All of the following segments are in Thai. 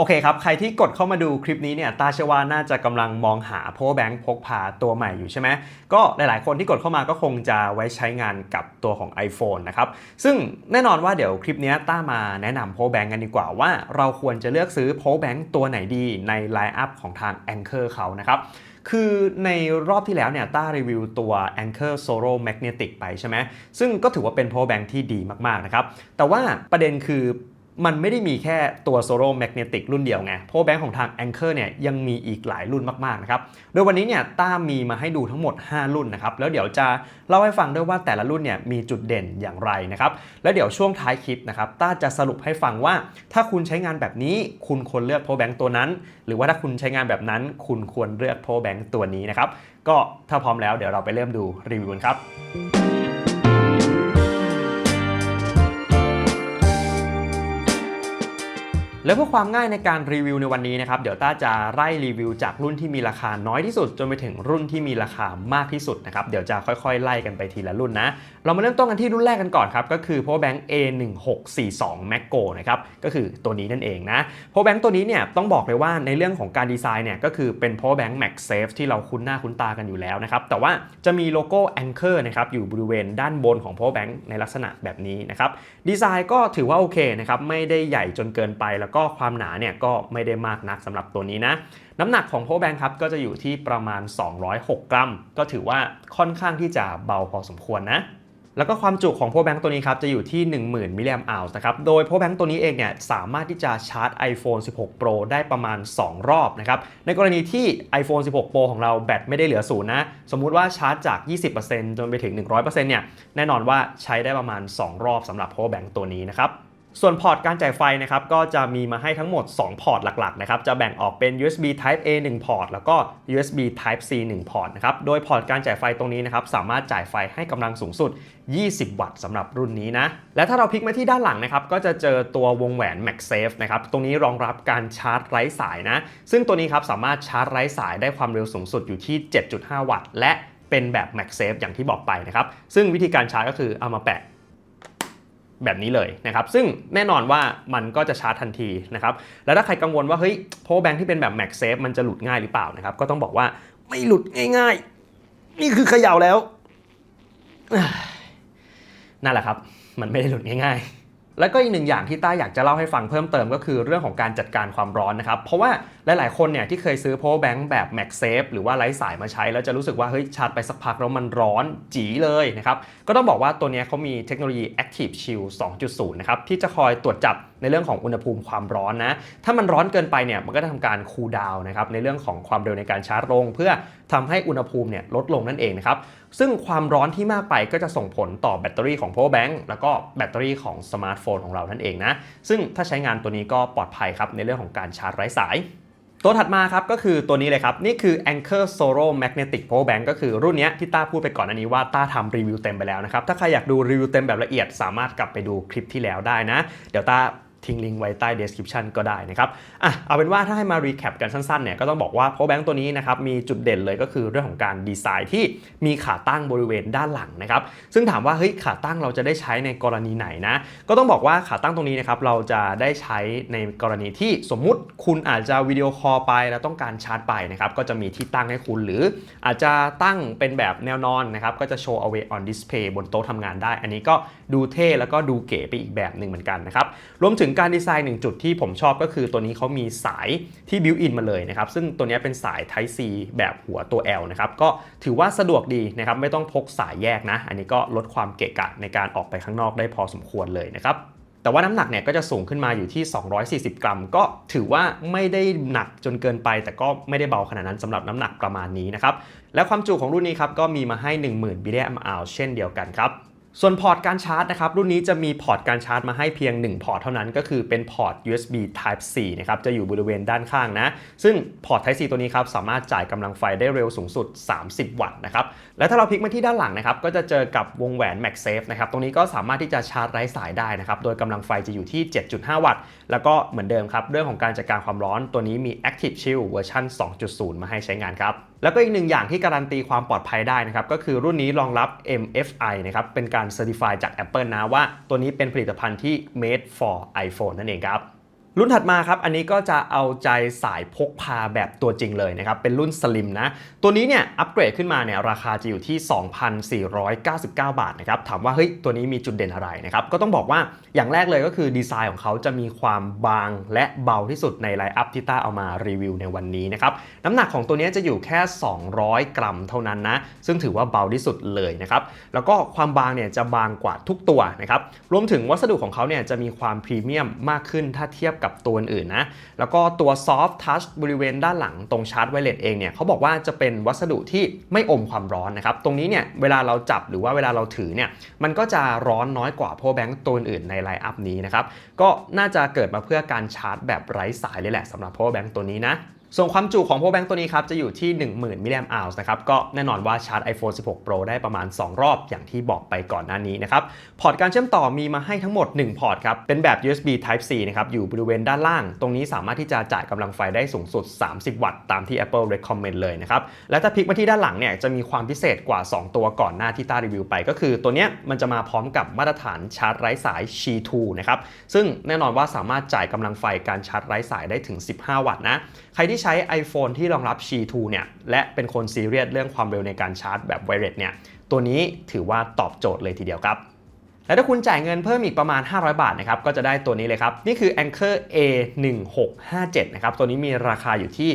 โอเคครับ ใครที่กดเข้ามาดูคลิปนี้เนี่ยตาเชื่อว่าน่าจะกำลังมองหา power bank พกพาตัวใหม่อยู่ใช่ไหมก็หลาย ๆ คนที่กดเข้ามาก็คงจะไว้ใช้งานกับตัวของ iPhone นะครับ ซึ่งแน่นอนว่าเดี๋ยวคลิปนี้ต้ามาแนะนำ power bank กันดีกว่าว่าเราควรจะเลือกซื้อ power bank ตัวไหนดีใน line up ของทาง Anchor เขานะครับคือในรอบที่แล้วเนี่ยต้ารีวิวตัว Anchor Solo Magnetic ไปใช่ไหมซึ่งก็ถือว่าเป็น power bank ที่ดีมาก ๆ นะครับ แต่ว่าประเด็นคือ มันไม่ได้มีแค่ตัว Solo Magnetic รุ่นเดียวไง power bank ของทาง Anchor เนี่ยยังมีอีกหลายรุ่นมากๆนะครับโดยวันนี้เนี่ยต้ามีมาให้ดูทั้งหมด 5 รุ่นนะครับ แล้วเดี๋ยวจะเล่าให้ฟังด้วยว่าแต่ละรุ่นเนี่ยมีจุดเด่นอย่างไรนะครับ แล้วเดี๋ยวช่วงท้ายคลิปนะครับต้าจะสรุปให้ฟังว่า ถ้าคุณใช้งานแบบนี้คุณควรเลือก power bank ตัวนั้น หรือว่าถ้าคุณใช้งานแบบนั้น คุณควรเลือก power bank ตัวนี้นะครับก็ถ้าพร้อมแล้วเดี๋ยวเราไปเริ่มดูรีวิวกันครับ แล้วเพื่อความง่ายในการรีวิวในวันนี้นะครับ เดี๋ยวต้าจะไล่รีวิวจากรุ่นที่มีราคาน้อยที่สุด จนไปถึงรุ่นที่มีราคามากที่สุดนะครับ เดี๋ยวจะค่อยๆ ไล่กันไปทีละรุ่นนะ เรามาเริ่มต้นกันที่รุ่นแรกกันก่อนครับ ก็คือ power bank A1642 Macro นะครับ ก็คือตัวนี้นั่นเองนะ power bank ตัวนี้เนี่ยต้องบอกเลยว่าในเรื่องของการดีไซน์เนี่ยก็คือเป็น power bank MagSafe ที่เราคุ้นหน้าคุ้นตากันอยู่แล้วนะครับ แต่ว่าจะมีโลโก้ Anchor นะครับอยู่บริเวณด้านบนของ power bank ในลักษณะแบบนี้นะครับ ดีไซน์ก็ถือว่าโอเคนะครับ ไม่ได้ใหญ่จนเกินไปแล้วก็ความหนาเนี่ยก็ไม่ได้มากนักสำหรับตัวนี้นะน้ำหนักของ power bank ครับก็จะอยู่ที่ประมาณ 206 กรัม ก็ถือว่าค่อนข้างที่จะเบาพอสมควรนะแล้วก็ความจุของ power bank ตัวนี้ครับจะอยู่ที่ 10,000 มิลลิแอมป์อัลนะครับ โดย power bank ตัวนี้เองเนี่ยสามารถที่จะชาร์จ iPhone 16 Pro ได้ประมาณ 2 รอบนะครับ ในกรณีที่ iPhone 16 Pro ของเราแบตไม่ได้เหลือศูนย์นะ สมมุติว่าชาร์จจาก 20%จนไปถึง 100%เนี่ย แน่นอนว่าใช้ได้ประมาณ 2 รอบสำหรับ power bank ตัวนี้นะครับ ส่วนพอร์ตการจ่ายไฟนะครับก็จะมีมาให้ทั้งหมด 2 พอร์ตหลักๆนะครับจะแบ่งออกเป็น USB Type A 1 พอร์ตแล้วก็ USB Type C 1 พอร์ตนะครับโดยพอร์ตการจ่ายไฟตรงนี้นะครับสามารถจ่ายไฟให้กำลังสูงสุด 20 วัตต์สำหรับรุ่นนี้นะและถ้าเราพลิกมาที่ด้านหลังนะครับก็จะเจอตัววงแหวน MagSafe นะครับตรงนี้รองรับการชาร์จไร้สายนะซึ่งตัวนี้ครับสามารถชาร์จไร้สายได้ความเร็วสูงสุดอยู่ที่ 7.5 วัตต์ และเป็นแบบ MagSafe อย่างที่บอกไปนะครับซึ่งวิธีการชาร์จก็คือเอามาแปะ แบบนี้เลยนะครับ ซึ่งแน่นอนว่ามันก็จะชาร์จทันทีนะครับ แล้วถ้าใครกังวลว่าเฮ้ยโพแบงที่เป็นแบบ MagSafe มันจะหลุดง่ายหรือเปล่านะครับ ก็ต้องบอกว่าไม่หลุดง่าย ๆ นี่คือเขย่าแล้ว นั่นแหละครับ มันไม่ได้หลุดง่ายๆ แล้วก็อีกหนึ่งอย่างที่ต้าอยากจะเล่าให้ฟังเพิ่มเติมก็คือเรื่องของการจัดการความร้อนนะครับ เพราะว่าหลาย ๆ คนเนี่ยที่เคยซื้อ power bank แบบ MagSafe หรือว่าไร้สายมาใช้ แล้วจะรู้สึกว่าเฮ้ยชาร์จไปสักพักแล้วมันร้อนจีเลยนะครับ ก็ต้องบอกว่าตัวนี้เขามีเทคโนโลยี Active Shield 2.0 นะครับที่จะคอยตรวจจับ ในเรื่องของอุณหภูมิความร้อนนะ ถ้ามันร้อนเกินไปเนี่ยมันก็จะทำการคูลดาวน์นะครับในเรื่องของความเร็วในการชาร์จลง เพื่อทำให้อุณหภูมิเนี่ยลดลงนั่นเองนะครับซึ่งความร้อนที่มากไปก็จะส่งผลต่อแบตเตอรี่ของ power bank แล้วก็แบตเตอรี่ของสมาร์ทโฟนของเรานั่นเองนะซึ่งถ้าใช้งานตัวนี้ก็ปลอดภัยครับในเรื่องของการชาร์จไร้สายตัวถัดมาครับก็คือตัวนี้เลยครับ นี่คือ Anchor Solo Magnetic Power Bank ก็คือรุ่นนี้ที่ต้าพูดไปก่อนอันนี้ว่าต้าทำรีวิวเต็มไปแล้วนะครับ ถ้าใครอยากดูรีวิวเต็มแบบละเอียดสามารถกลับไปดูคลิปที่แล้วได้นะ เดี๋ยวต้า ทิ้งลิงก์ไว้ใต้ description ก็ได้นะครับอะเอาเป็นว่าถ้าให้มา recap กันสั้นๆเนี่ยก็ต้องบอกว่า power bank ตัวนี้นะครับมีจุดเด่นเลยก็คือเรื่องของการดีไซน์ที่มีขาตั้งบริเวณด้านหลังนะครับซึ่งถามว่าเฮ้ยขาตั้งเราจะได้ใช้ในกรณีไหนนะก็ต้องบอกว่าขาตั้งตรงนี้นะครับเราจะได้ใช้ในกรณีที่สมมุติคุณอาจจะวิดีโอคอลไปแล้วต้องการชาร์จไปนะครับก็จะมีที่ตั้งให้คุณหรือ อาจจะตั้งเป็นแบบแนวนอนนะครับก็จะโชว์ away on display บนโต๊ะทำงานได้ อันนี้ก็ดูเท่แล้วก็ดูเก๋ไปอีกแบบหนึ่งเหมือนกันนะครับรวมถึงการดีไซน์หนึ่งจุดที่ผมชอบก็คือตัวนี้เขามีสายที่บิวอินมาเลยนะครับ ซึ่งตัวนี้เป็นสาย Type C แบบหัวตัว L นะครับ ก็ถือว่าสะดวกดีนะครับ ไม่ต้องพกสายแยกนะ อันนี้ก็ลดความเกะกะในการออกไปข้างนอกได้พอสมควรเลยนะครับแต่ว่าน้ำหนักเนี่ยก็จะสูงขึ้นมาอยู่ที่ 240 กรัม ก็ถือว่าไม่ได้หนักจนเกินไป แต่ก็ไม่ได้เบาขนาดนั้นสำหรับน้ำหนักประมาณนี้นะครับ และความจุของรุ่นนี้ครับก็มีมาให้ 10,000มิลลิแอมป์อัลเช่นเดียวกันครับ ส่วนพอร์ตการชาร์จนะครับรุ่นนี้จะมีพอร์ตการชาร์จมาให้เพียง 1 พอร์ตเท่านั้นก็คือเป็นพอร์ต USB Type C นะครับจะอยู่บริเวณด้านข้างนะ ซึ่งพอร์ต Type C ตัวนี้ครับสามารถจ่ายกำลังไฟได้เร็วสูงสุด 30 วัตต์นะครับและถ้าเราพลิกมาที่ด้านหลังนะครับก็จะเจอกับวงแหวน MagSafe นะครับตรงนี้ก็สามารถที่จะชาร์จไร้สายได้นะครับโดยกำลังไฟจะอยู่ที่ 7.5 วัตต์ แล้วก็เหมือนเดิมครับเรื่องของการจัดการความร้อนตัวนี้มี Active Chill เวอร์ชัน2.0 มาให้ใช้งานครับ แล้วก็อีกหนึ่งอย่างที่การันตีความปลอดภัยได้นะครับก็คือรุ่นนี้รองรับ MFI นะครับเป็นการเซอร์ติฟายจาก Apple นะว่าตัวนี้เป็นผลิตภัณฑ์ที่ made for iPhone นั่นเองครับ รุ่นถัดมาครับ อันนี้ก็จะเอาใจสายพกพาแบบตัวจริงเลยนะครับ เป็นรุ่นสลิมนะ ตัวนี้เนี่ยอัปเกรดขึ้นมาเนี่ยราคาจะอยู่ที่ 2,499 บาทนะครับ ถามว่าเฮ้ยตัวนี้มีจุดเด่นอะไรนะครับ ก็ต้องบอกว่าอย่างแรกเลยก็คือดีไซน์ของเขาจะมีความบางและเบาที่สุดในไลน์อัพที่ต้าเอามารีวิวในวันนี้นะครับ น้ำหนักของตัวนี้จะอยู่แค่ 200 กรัมเท่านั้นนะ ซึ่งถือว่าเบาที่สุดเลยนะครับ แล้วก็ความบางเนี่ยจะบางกว่าทุกตัวนะครับ รวมถึงวัสดุของเขาเนี่ยจะมีความพรีเมียมมากขึ้นถ้าเทียบกับตัวอื่นๆนะ แล้วก็ตัว Soft Touch บริเวณด้านหลังตรงชาร์จไวเลสเองเนี่ยเขาบอกว่าจะเป็นวัสดุที่ไม่อมความร้อนนะครับ ตรงนี้เนี่ยเวลาเราจับหรือว่าเวลาเราถือเนี่ยมันก็จะร้อนน้อยกว่า power bank ตัวอื่นในไลน์อัพนี้นะครับ ก็น่าจะเกิดมาเพื่อการชาร์จแบบไร้สายเลยแหละสำหรับ power bank ตัวนี้นะ ส่วนความจุของ power bank ตัวนี้ครับ จะอยู่ที่ 10,000มิลลิแอมป์อนะครับ ก็แน่นอนว่าชาร์จ iPhone 16 Pro ได้ประมาณ 2 รอบอย่างที่บอกไปก่อนหน้านี้นะครับ พอร์ตการเชื่อมต่อมีมาให้ทั้งหมด 1 พอร์ตครับ เป็นแบบ USB Type C นะครับ อยู่บริเวณด้านล่าง ตรงนี้สามารถที่จะจ่ายกำลังไฟได้สูงสุด 30 วัตต์ตามที่ Apple recommend เลยนะครับ และถ้าพลิกมาที่ด้านหลังเนี่ยจะมีความพิเศษกว่า 2 ตัวก่อนหน้าที่ต้ารีวิวไป ก็คือตัวเนี้ยมันจะมาพร้อมกับมาตรฐานชาร์จไร้สาย Qi 2 นะครับซึ่งแน่นอนว่าสามารถจ่ายกำลังไฟการชาร์จไร้สายได้ถึง 15 วัตต์นะใครที่ใช้ iPhone ที่รองรับ Qi 2 เนี่ยและเป็นคนซีเรียสเรื่องความเร็วในการชาร์จแบบไวเรสเนี่ยตัวนี้ถือว่าตอบโจทย์เลยทีเดียวครับ และถ้าคุณจ่ายเงินเพิ่มอีกประมาณ 500 บาทนะครับก็จะได้ตัวนี้เลยครับ นี่คือ Anchor A1657 นะครับตัวนี้มีราคาอยู่ที่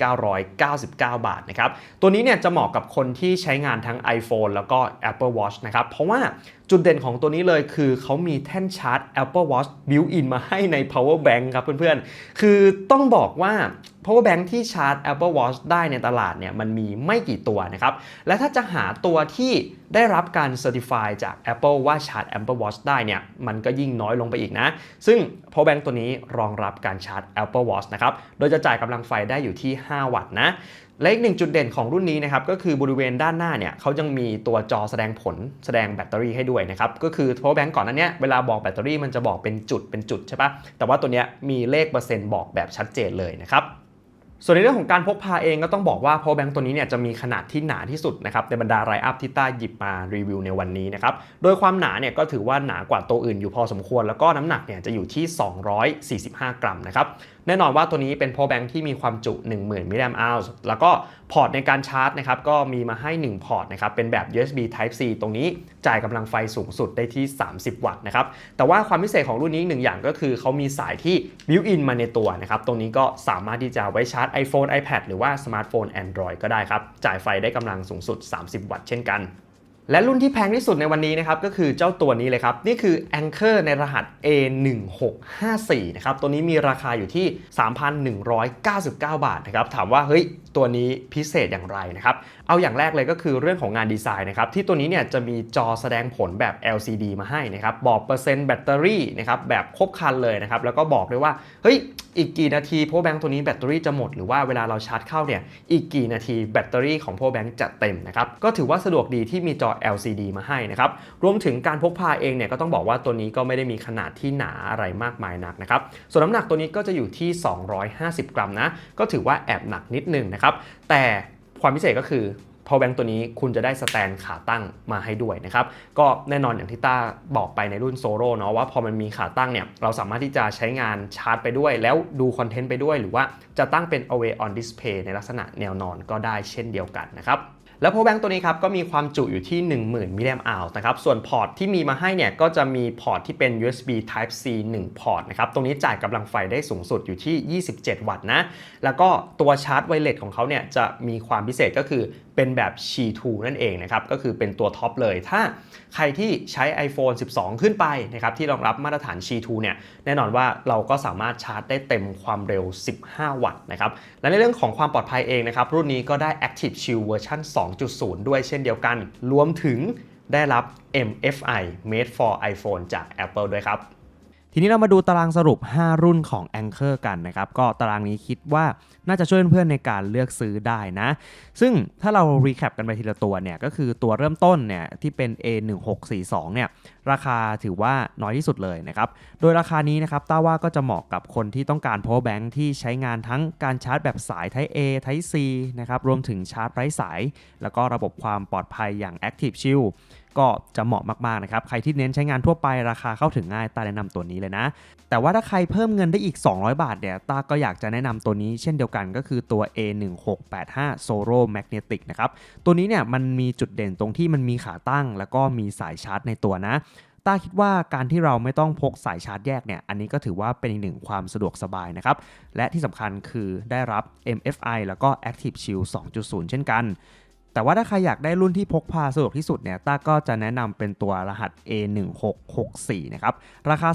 2,999 บาทนะครับตัวนี้เนี่ยจะเหมาะกับคนที่ใช้งานทั้ง iPhone แล้วก็ Apple Watch นะครับเพราะว่าจุดเด่นของตัวนี้เลยคือเขามีแท่นชาร์จ Apple Watch built-in มาให้ใน power bank ครับเพื่อนๆ คือต้องบอกว่า power bank ที่ชาร์จ Apple Watch ได้ในตลาดเนี่ยมันมีไม่กี่ตัวนะครับ และถ้าจะหาตัวที่ได้รับการ certify จาก Apple ว่าชาร์จ Apple Watch ได้เนี่ยมันก็ยิ่งน้อยลงไปอีกนะ ซึ่ง power bank ตัวนี้รองรับการชาร์จ Apple Watch นะครับ โดยจะจ่ายกำลังไฟได้อยู่ที่ 5 วัตต์นะ และอีกหนึ่งจุดเด่นของรุ่นนี้นะครับก็คือบริเวณด้านหน้าเนี่ยเขายังมีตัวจอแสดงผลแสดงแบตเตอรี่ให้ด้วยนะครับก็คือ power bank ก่อนนั้นเนี้ยเวลาบอกแบตเตอรี่มันจะบอกเป็นจุดเป็นจุดใช่ปะแต่ว่าตัวเนี้ยมีเลขเปอร์เซ็นต์บอกแบบชัดเจนเลยนะครับส่วนในเรื่องของการพกพาเองก็ต้องบอกว่า power bank ตัวนี้เนี่ยจะมีขนาดที่หนาที่สุดนะครับในบรรดาไรอัพที่ต้าหยิบมารีวิวในวันนี้นะครับโดยความหนาเนี่ยก็ถือว่าหนากว่าตัวอื่นอยู่พอสมควร แล้วก็น้ำหนักเนี่ยจะอยู่ที่ 245 กรัมนะครับแน่นอนว่าตัวนี้เป็น power bank ที่มีความจุ 10,000 มิลลิแอมป์แล้วก็พอร์ตในการชาร์จนะครับก็มีมาให้ 1 พอร์ตนะครับเป็นแบบ USB Type C ตรงนี้จ่ายกำลังไฟสูงสุดได้ที่ 30 วัตต์นะครับแต่ว่าความพิเศษของรุ่นนี้หนึ่งอย่างก็คือเขามีสายที่ built-in มาในตัวนะครับตรงนี้ก็สามารถที่จะไว้ชาร์จ iPhone iPad หรือว่าสมาร์ทโฟน Android ก็ได้ครับจ่ายไฟได้กำลังสูงสุด 30 วัตต์เช่นกัน และรุ่นที่แพงที่สุดในวันนี้นะครับก็คือเจ้าตัวนี้เลยครับ นี่คือ Anchor ในรหัส A1654 นะครับตัวนี้มีราคาอยู่ที่ 3,199 บาทนะครับถามว่าเฮ้ยตัวนี้พิเศษอย่างไรนะครับเอาอย่างแรกเลยก็คือเรื่องของงานดีไซน์นะครับที่ตัวนี้เนี่ยจะมีจอแสดงผลแบบ LCD มาให้นะครับบอกเปอร์เซ็นต์แบตเตอรี่นะครับแบบครบครันเลยนะครับแล้วก็บอกด้วยว่าเฮ้ยอีกกี่นาที power bank ตัวนี้แบตเตอรี่จะหมดหรือว่าเวลาเราชาร์จเข้าเนี่ยอีกกี่นาทีแบตเตอรี่ของ power bank จะเต็มนะครับก็ถือว่าสะดวกดีที่มีจอ LCD มาให้นะครับ รวมถึงการพกพาเองเนี่ยก็ต้องบอกว่าตัวนี้ก็ไม่ได้มีขนาดที่หนาอะไรมากมายนักนะครับ ส่วนน้ำหนักตัวนี้ก็จะอยู่ที่ 250 กรัมนะ ก็ถือว่าแอบหนักนิดนึงนะครับ แต่ความพิเศษก็คือ power bank ตัวนี้คุณจะได้สแตนขาตั้งมาให้ด้วยนะครับ ก็แน่นอนอย่างที่ต้าบอกไปในรุ่นโซโ o เนาะว่าพอมันมีขาตั้งเนี่ย เราสามารถที่จะใช้งานชาร์จไปด้วย แล้วดูคอนเทนต์ไปด้วย หรือว่าจะตั้งเป็น away on display ในลักษณะแนวนอนก็ได้เช่นเดียวกันนะครับ แล้วพวกแบงค์ตัวนี้ครับก็มีความจุอยู่ที่ 10,000มิลลิแอมป์นะครับส่วนพอร์ตที่มีมาให้เนี่ยก็จะมีพอร์ตที่เป็น USB Type C 1 พอร์ตนะครับตรงนี้จ่ายกำลังไฟได้สูงสุดอยู่ที่ 27 วัตต์นะแล้วก็ตัวชาร์จไวเลสของเขาเนี่ยจะมีความพิเศษก็คือเป็นแบบ Qi 2นั่นเองนะครับก็คือเป็นตัวท็อปเลย ถ้าใครที่ใช้ iPhone 12 ขึ้นไปนะครับที่รองรับมาตรฐาน Qi 2เนี่ยแน่นอนว่าเราก็สามารถชาร์จได้เต็มความเร็ว 15 วัตต์นะครับและในเรื่องของความปลอดภัยเองนะครับรุ่นนี้ก็ได้ Active Shield เวอร์ชัน2.0 ด้วยเช่นเดียวกัน รวมถึงได้รับ MFI Made for iPhone จาก Apple ด้วยครับ ทีนี้เรามาดูตารางสรุป 5 รุ่นของ Anchor กันนะครับ ก็ตารางนี้คิดว่าน่าจะช่วยเพื่อนในการเลือกซื้อได้นะ ซึ่งถ้าเรา recap กันไปทีละตัวเนี่ย ก็คือตัวเริ่มต้นเนี่ยที่เป็น A1642 เนี่ยราคาถือว่าน้อยที่สุดเลยนะครับ โดยราคานี้นะครับต้าว่าก็จะเหมาะกับคนที่ต้องการ power bank ที่ใช้งานทั้งการชาร์จแบบสาย Type A Type C นะครับ รวมถึงชาร์จไร้สาย แล้วก็ระบบความปลอดภัยอย่าง Active Shield ก็จะเหมาะมากๆนะครับ ใครที่เน้นใช้งานทั่วไปราคาเข้าถึงง่ายตาแนะนำตัวนี้เลยนะ แต่ว่าถ้าใครเพิ่มเงินได้อีก 200 บาทเนี่ยตาก็อยากจะแนะนำตัวนี้เช่นเดียวกันก็คือตัว A1685 Solo Magnetic นะครับ ตัวนี้เนี่ยมันมีจุดเด่นตรงที่มันมีขาตั้ง แล้วก็มีสายชาร์จในตัวนะต้าคิดว่าการที่เราไม่ต้องพกสายชาร์จแยกเนี่ย อันนี้ก็ถือว่าเป็นอีกหนึ่งความสะดวกสบายนะครับ และที่สำคัญคือได้รับ MFI แล้วก็ Active Shield 2.0 เช่นกัน แต่ว่าถ้าใครอยากได้รุ่นที่พกพาสะดวกที่สุดเนี่ยต้าก็จะแนะนำเป็นตัวรหัส A1664 นะครับ ราคา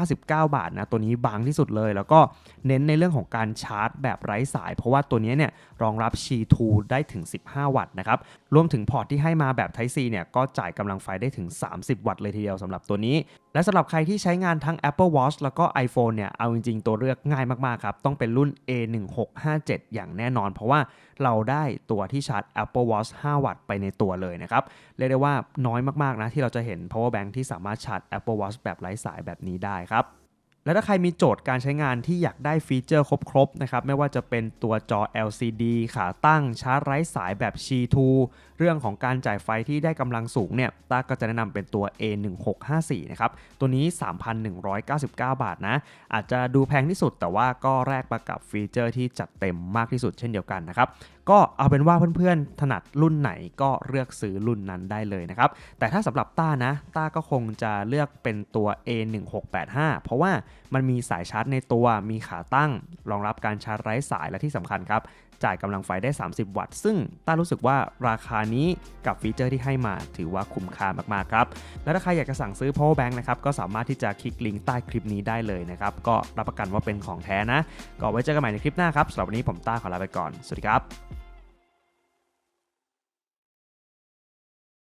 2,499 บาทนะ ตัวนี้บางที่สุดเลย แล้วก็เน้นในเรื่องของการชาร์จแบบไร้สาย เพราะว่าตัวนี้เนี่ยรองรับ Qi2 ได้ถึง 15 วัตต์นะครับ รวมถึงพอร์ตที่ให้มาแบบ Type C เนี่ยก็จ่ายกำลังไฟได้ถึง 30 วัตต์เลยทีเดียวสำหรับตัวนี้และสำหรับใครที่ใช้งานทั้ง Apple Watch แล้วก็ iPhone เนี่ย เอาจริงๆ ตัวเลือกง่ายมากๆ ครับ ต้องเป็นรุ่น A1657 อย่างแน่นอน เพราะว่าเราได้ตัวที่ชาร์จ Apple Watch 5 วัตต์ไปในตัวเลยนะครับ เรียกได้ว่าน้อยมากๆ นะ ที่เราจะเห็น power bank ที่สามารถชาร์จ Apple Watch แบบไร้สายแบบนี้ได้ครับ และถ้าใครมีโจทย์การใช้งานที่อยากได้ฟีเจอร์ครบๆนะครับไม่ว่าจะเป็นตัวจอ LCD ขาตั้งชาร์จไร้สายแบบ Qi2 เรื่องของการจ่ายไฟที่ได้กำลังสูงเนี่ยต้าก็จะแนะนำเป็นตัว A1654 นะครับตัวนี้ 3,199 บาทนะ อาจจะดูแพงที่สุดแต่ว่าก็แลกมากับฟีเจอร์ที่จัดเต็มมากที่สุดเช่นเดียวกันนะครับ ก็เอาเป็นว่าเพื่อนๆถนัดรุ่นไหนก็เลือกซื้อรุ่นนั้นได้เลยนะครับ แต่ถ้าสำหรับต้านะต้าก็คงจะเลือกเป็นตัว A1685 เพราะว่ามันมีสายชาร์จในตัวมีขาตั้ง รองรับการชาร์จไร้สายและที่สำคัญครับจ่ายกำลังไฟได้ 30 วัตต์ ซึ่งต้ารู้สึกว่าราคานี้กับฟีเจอร์ที่ให้มาถือว่าคุ้มค่ามากๆครับ แล้วถ้าใครอยากจะสั่งซื้อ power bank นะครับ ก็สามารถที่จะคลิกลิงก์ใต้คลิปนี้ได้เลยนะครับ ก็รับประกันว่าเป็นของแท้นะ ก็ไว้เจอกันใหม่ในคลิปหน้าครับสำหรับวันนี้ผมต้าขอลาไปก่อน สวัสดีครับ